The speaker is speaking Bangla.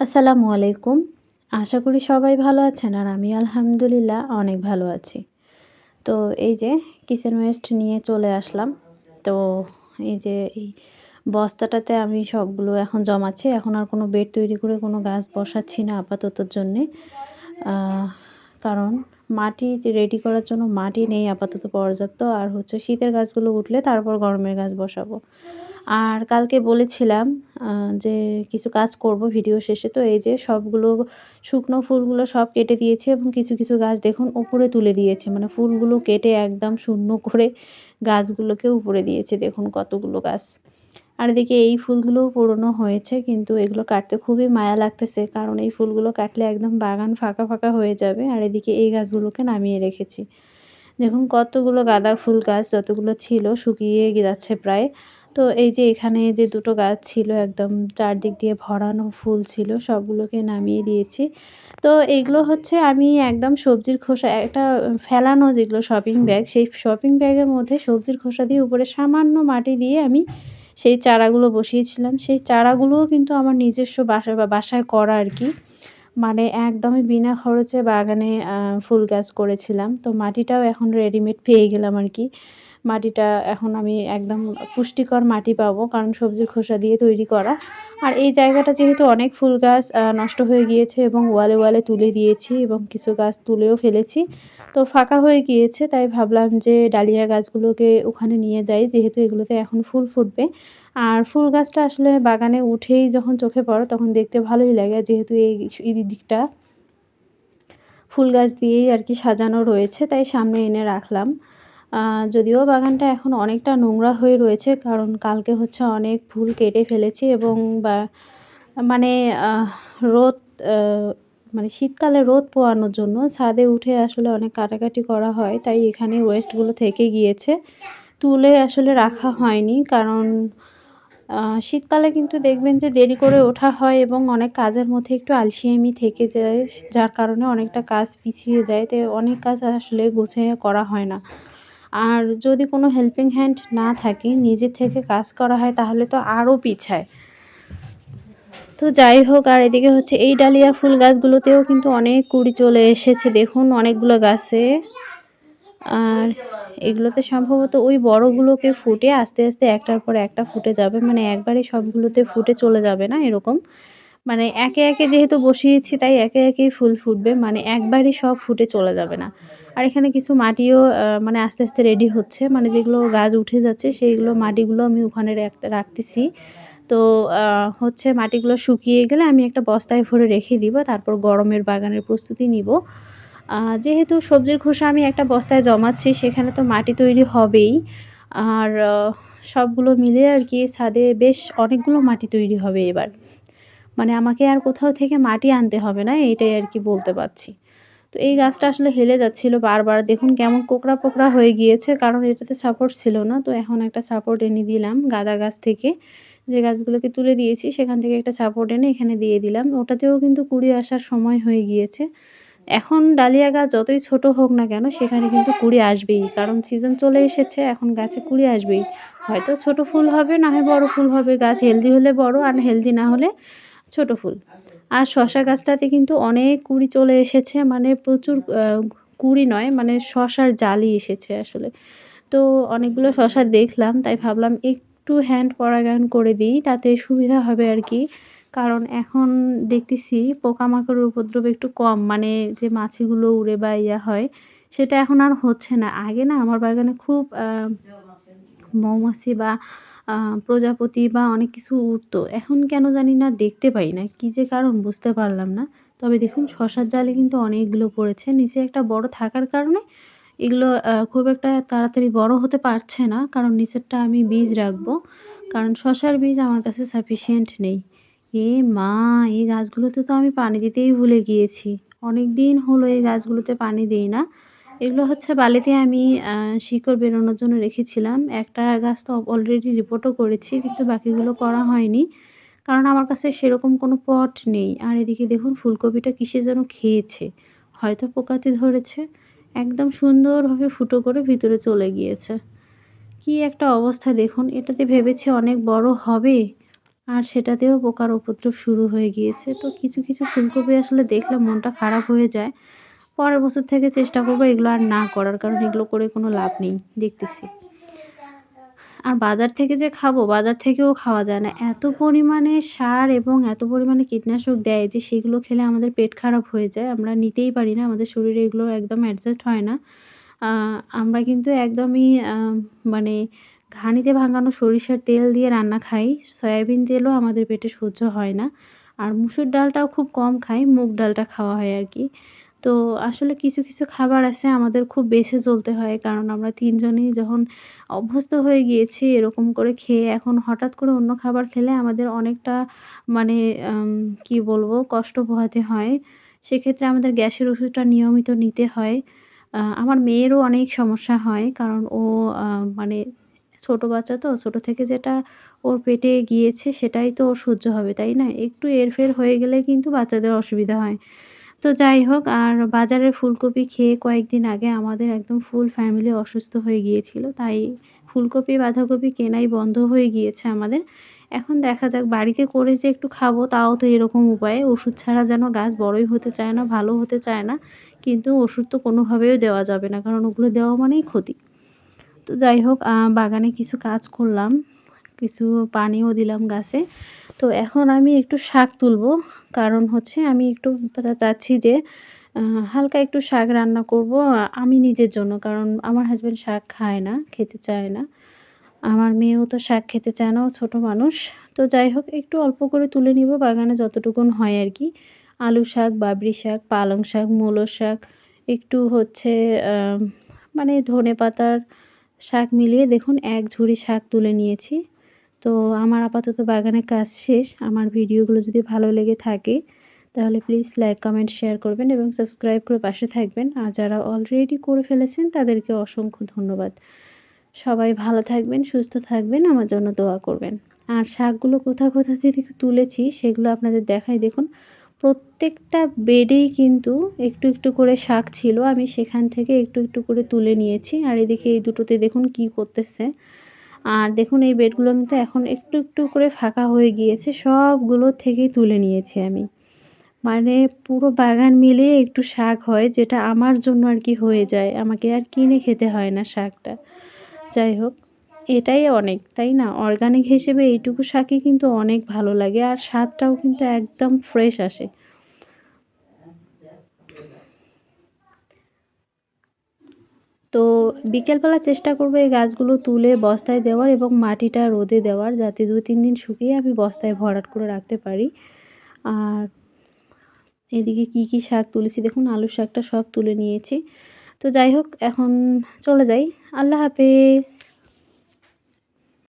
আসসালামু আলাইকুম। আশা করি সবাই ভালো আছেন আর আমি আলহামদুলিল্লাহ অনেক ভালো আছি। তো এই যে কিচেন ওয়েস্ট নিয়ে চলে আসলাম। তো এই যে এই বস্তাটাতে আমি সবগুলো এখন জমাচ্ছি। এখন আর কোনো বেড তৈরি করে কোনো গাছ বসাচ্ছি না আপাততর জন্যে। কারণ মাটি রেডি করার জন্য মাটি নেই আপাতত পর্যাপ্ত। আর হচ্ছে শীতের গাছগুলো উঠলে তারপর গরমের গাছ বসাবো। আর কালকে বলেছিলাম যে কিছু কাজ করব ভিডিও শেষে। তো এই যে সবগুলো শুকনো ফুলগুলো সব কেটে দিয়েছে এবং কিছু কিছু গাছ দেখুন উপরে তুলে দিয়েছে। মানে ফুলগুলো কেটে একদম শূন্য করে গাছগুলোকে উপরে দিয়েছে। দেখুন কতগুলো গাছ। আর এদিকে এই ফুলগুলোও পুরনো হয়েছে, কিন্তু এগুলো কাটতে খুবই মায়া লাগতেছে, কারণ এই ফুলগুলো কাটলে একদম বাগান ফাঁকা ফাঁকা হয়ে যাবে। আর এদিকে এই গাছগুলোকে নামিয়ে রেখেছি। দেখুন কতগুলো গাঁদা ফুল গাছ, যতগুলো ছিল, শুকিয়ে যাচ্ছে প্রায়। তো এই যে এখানে যে দুটো গাছ ছিল একদম চারদিক দিয়ে ভরানো ফুল ছিল, সবগুলোকে নামিয়ে দিয়েছি। তো এইগুলো হচ্ছে আমি একদম সবজির খোসা, একটা ফেলানো যেগুলো শপিং ব্যাগ সেই শপিং ব্যাগের মধ্যে সবজির খোসা দিয়ে উপরে সামান্য মাটি দিয়ে আমি সেই চারাগুলো বসিয়েছিলাম। সেই চারাগুলোও কিন্তু আমার নিজস্ব বাসা বা বাসায় করা আর কি। মানে একদমই বিনা খরচে বাগানে ফুল গাছ করেছিলাম। তো মাটিটাও এখন রেডিমেড পেয়ে গেলাম আর কি। মাটিটা এখন আমি একদম পুষ্টিকর মাটি পাবো, কারণ সবজির খোসা দিয়ে তৈরি করা। আর এই জায়গাটা যেহেতু অনেক ফুল গাছ নষ্ট হয়ে গিয়েছে এবং ওয়ালে ওয়ালে তুলে দিয়েছি এবং কিছু গাছ তুলেও ফেলেছি। তো ফাঁকা হয়ে গিয়েছে, তাই ভাবলাম যে ডালিয়া গাছগুলোকে ওখানে নিয়ে যাই, যেহেতু এগুলোতে এখন ফুল ফুটবে। আর ফুল গাছটা আসলে বাগানে উঠেই যখন চোখে পড়ে তখন দেখতে ভালোই লাগে, যেহেতু এই দিকটা ফুল গাছ দিয়েই আর কি সাজানো রয়েছে, তাই সামনে এনে রাখলাম। যদিও বাগানটা এখন অনেকটা নোংরা হয়ে রয়েছে, কারণ কালকে হচ্ছে অনেক ফুল কেটে ফেলেছি এবং বা মানে রোদ মানে শীতকালে রোদ পোয়ানোর জন্য ছাদে উঠে আসলে অনেক কাটাকাটি করা হয়, তাই এখানে ওয়েস্টগুলো থেকে গিয়েছে। তুলে আসলে রাখা হয়নি, কারণ শীতকালে কিন্তু দেখবেন যে দেরি করে ওঠা হয় এবং অনেক কাজের মধ্যে একটু আলসিয়ামি থেকে যায়, যার কারণে অনেকটা কাজ পিছিয়ে যায়, তাই অনেক কাজ আসলে গুছিয়ে করা হয় না। আর যদি কোনো হেল্পিং হ্যান্ড না থাকে, নিজে থেকে কাজ করা হয়, তাহলে তো আরও পিছায়। তো যাই হোক, আর এদিকে হচ্ছে এই ডালিয়া ফুল গাছগুলোতেও কিন্তু অনেক কুড়ি চলে এসেছে, দেখুন অনেকগুলো গাছে। আর এগুলোতে সম্ভবত ওই বড়গুলোকে ফুটে আস্তে আস্তে একটার পর একটা ফুটে যাবে মানে একবারে সবগুলোতে ফুটে চলে যাবে না এরকম। মানে একে একে যেহেতু বসিয়েছি, তাই একে একেই ফুল ফুটবে। মানে একবারই সব ফুটে চলে যাবে না। আর এখানে কিছু মাটিও মানে আস্তে আস্তে রেডি হচ্ছে। মানে যেগুলো গাছ উঠে যাচ্ছে, সেইগুলো মাটিগুলো আমি ওখানে রাখতেছি। তো হচ্ছে মাটিগুলো শুকিয়ে গেলে আমি একটা বস্তায় ভরে রেখে দিব। তারপর গরমের বাগানের প্রস্তুতি নিব। যেহেতু সবজির খোসা আমি একটা বস্তায় জমাচ্ছি, সেখানে তো মাটি তৈরি হবেই। আর সবগুলো মিলে আর কি ছাদে বেশ অনেকগুলো মাটি তৈরি হবে এবার। মানে আমাকে আর কোথাও থেকে মাটি আনতে হবে না, এইটাই আর কি বলতে পারছি। তো এই গাছটা আসলে হেলে যাচ্ছিল বারবার। দেখুন কেমন কোকড়া পোকড়া হয়ে গিয়েছে, কারণ এটাতে সাপোর্ট ছিল না। তো এখন একটা সাপোর্ট এনে দিলাম গাঁদা গাছ থেকে। যে গাছগুলোকে তুলে দিয়েছি, সেখান থেকে একটা সাপোর্ট এনে এখানে দিয়ে দিলাম। ওটাতেও কিন্তু কুড়ি আসার সময় হয়ে গিয়েছে। এখন ডালিয়া গাছ যতই ছোট হোক না কেন, সেখানে কিন্তু কুড়ি আসবেই। কারণ সিজন চলে এসেছে, এখন গাছে কুড়ি আসবেই। হয়তো ছোট ফুল হবে, না হয় বড় ফুল হবে। গাছ হেলদি হলে বড়, আর হেলদি না হলে ছোট ফুল। আর শশা গাছটাতে কিন্তু অনেক কুড়ি চলে এসেছে মানে প্রচুর কুড়ি নয় মানে শশার জালি এসেছে আসলে। তো অনেকগুলো শশা দেখলাম, তাই ভাবলাম একটু হ্যান্ড পরাগায়ন করে দিই, তাতে সুবিধা হবে আর কি। কারণ এখন দেখতেছি পোকামাকড়ের উপদ্রব একটু কম মানে যে মাছিগুলো উড়ে বা ইয়া হয়, সেটা এখন আর হচ্ছে না। আগে না আমার বাগানে খুব মৌমাছি বা প্রজাপতি বা অনেক কিছু উঠতো এখন কেন জানি না, দেখতে পাই না। কী যে কারণ বুঝতে পারলাম না। তবে দেখুন, শশার জালে কিন্তু অনেকগুলো পড়েছে। নিচে একটা বড় থাকার কারণে এগুলো খুব একটা তাড়াতাড়ি বড় হতে পারছে না। কারণ নিচেরটা আমি বীজ রাখব। কারণ শশার বীজ আমার কাছে সাফিসিয়েন্ট নেই। এ মা, এই গাছগুলোতে তো আমি পানি দিতেই ভুলে গিয়েছি। অনেক দিন হলো এই গাছগুলোতে পানি দিই না। এগুলো হচ্ছে বালিতে আমি শিকড় বেরোনোর জন্য রেখেছিলাম। একটা গাছ তো অলরেডি রিপোর্টও করেছি, কিন্তু বাকিগুলো করা হয়নি। কারণ আমার কাছে সেরকম কোনো পট নেই। আর এদিকে দেখুন, ফুলকপিটা কিসে যেন খেয়েছে। হয়তো পোকাতে ধরেছে। একদম সুন্দরভাবে ফুটো করে ভিতরে চলে গিয়েছে। কি একটা অবস্থা দেখুন। এটাতে ভেবেছি অনেক বড় হবে, আর সেটাতেও পোকার উপদ্রব শুরু হয়ে গিয়েছে। তো কিছু কিছু ফুলকপি আসলে দেখলে মনটা খারাপ হয়ে যায়। পরের বছর থেকে চেষ্টা করব এগুলো আর না করার, কারণ এগুলো করে কোনো লাভ নেই, দেখতেছি। আর বাজার থেকে যে খাব, বাজার থেকেও খাওয়া যায় না। এত পরিমাণে সার এবং এত পরিমাণে কীটনাশক দেয় যে সেগুলো খেলে আমাদের পেট খারাপ হয়ে যায়। আমরা নিতেই পারি না, আমাদের শরীরে এগুলো একদম অ্যাডজাস্ট হয় না। আমরা কিন্তু একদমই মানে ঘানিতে ভাঙানো সরিষার তেল দিয়ে রান্না খাই। সয়াবিন তেলও আমাদের পেটে সহ্য হয় না। আর মুসুর ডালটাও খুব কম খাই, মুগ ডালটা খাওয়া হয় আর কি। তো আসলে কিছু কিছু খাবার আছে আমাদের খুব বেছে চলতে হয়। কারণ আমরা তিনজনেই যখন অভ্যস্ত হয়ে গিয়েছি এরকম করে খেয়ে এখন হঠাৎ করে অন্য খাবার খেলে আমাদের অনেকটা মানে কি বলব, কষ্ট পোহাতে হয়। সেক্ষেত্রে আমাদের গ্যাসের ওষুধটা নিয়মিত নিতে হয়। আমার মেয়েরও অনেক সমস্যা হয়। কারণ ও মানে ছোট বাচ্চা তো, ছোট থেকে যেটা ওর পেটে গিয়েছে সেটাই তো ওর সহ্য হবে, তাই না? একটু এরফের হয়ে গেলে কিন্তু বাচ্চাদের অসুবিধা হয়। তো যাই হোক, আর বাজারের ফুলকপি খেয়ে কয়েকদিন আগে আমাদের একদম ফুল ফ্যামিলি অসুস্থ হয়ে গিয়েছিল, তাই ফুলকপি, বাঁধাকপি কেনাই বন্ধ হয়ে গিয়েছে আমাদের। এখন দেখা যাক, বাড়িতে করে যে একটু খাব, তাও তো এরকম উপায়ে। ওষুধ ছাড়া যেন গাছ বড়ই হতে চায় না, ভালো হতে চায় না, কিন্তু ওষুধ তো কোনোভাবেও দেওয়া যাবে না, কারণ ওগুলো দেওয়া মানেই ক্ষতি। তো যাই হোক বাগানে কিছু কাজ করলাম। কিছু পানিও দিলাম গাছে। তো এখন আমি একটু শাক তুলবো। কারণ হচ্ছে আমি একটু চাচ্ছি যে হালকা একটু শাক রান্না করব আমি নিজের জন্য। কারণ আমার হাজব্যান্ড শাক খায় না, খেতে চায় না। আমার মেয়েও তো শাক খেতে চায় না, ও ছোটো মানুষ। তো যাই হোক, একটু অল্প করে তুলে নিব, বাগানে যতটুকুন হয় আর কি। আলু শাক, বাবরি শাক, পালং শাক, মূলো শাক, একটু হচ্ছে মানে ধনে পাতার শাক মিলিয়ে দেখুন, এক ঝুড়ি শাক তুলে নিয়েছি। তো আমার আপাতত বাগানের কাজ শেষ। আমার ভিডিওগুলো যদি ভালো লেগে থাকে, তাহলে প্লিজ লাইক কমেন্ট শেয়ার করবেন এবং সাবস্ক্রাইব করে পাশে থাকবেন। আর যারা অলরেডি করে ফেলেছেন, তাদেরকে অসংখ্য ধন্যবাদ। সবাই ভালো থাকবেন, সুস্থ থাকবেন, আমার জন্য দোয়া করবেন। আর শাকগুলো কোথা কোথা থেকে তুলেছি, সেগুলো আপনাদের দেখাই। দেখুন, প্রত্যেকটা বেডেই কিন্তু একটু একটু করে শাক ছিল। আমি সেখান থেকে একটু একটু করে তুলে নিয়েছি। আর এদিকে এই দুটোতে দেখুন কি করতেছে। আর দেখুন, এই বেডগুলো কিন্তু এখন একটু একটু করে ফাঁকা হয়ে গিয়েছে। সবগুলো থেকেই তুলে নিয়েছি আমি। মানে পুরো বাগান মিলিয়ে একটু শাক হয়, যেটা আমার জন্য আর কি হয়ে যায়। আমাকে আর কিনে খেতে হয় না শাকটা। যাই হোক, এটাই অনেক, তাই না? অর্গানিক হিসেবে এইটুকু শাকই কিন্তু অনেক ভালো লাগে, আর স্বাদটাও কিন্তু একদম ফ্রেশ আসে। তো বিকেলবেলা চেষ্টা করব এই গাছগুলো তুলে বস্তায় দেওয়ার এবং মাটিটা রোদে দেওয়ার, যাতে দু তিন দিন শুকিয়ে আমি বস্তায় ভরাট করে রাখতে পারি। আর এদিকে কি কি শাক তুলেছি, দেখুন আলু শাকটা সব তুলে নিয়েছি। তো যাই হোক, এখন চলে যাই। আল্লাহ হাফেজ।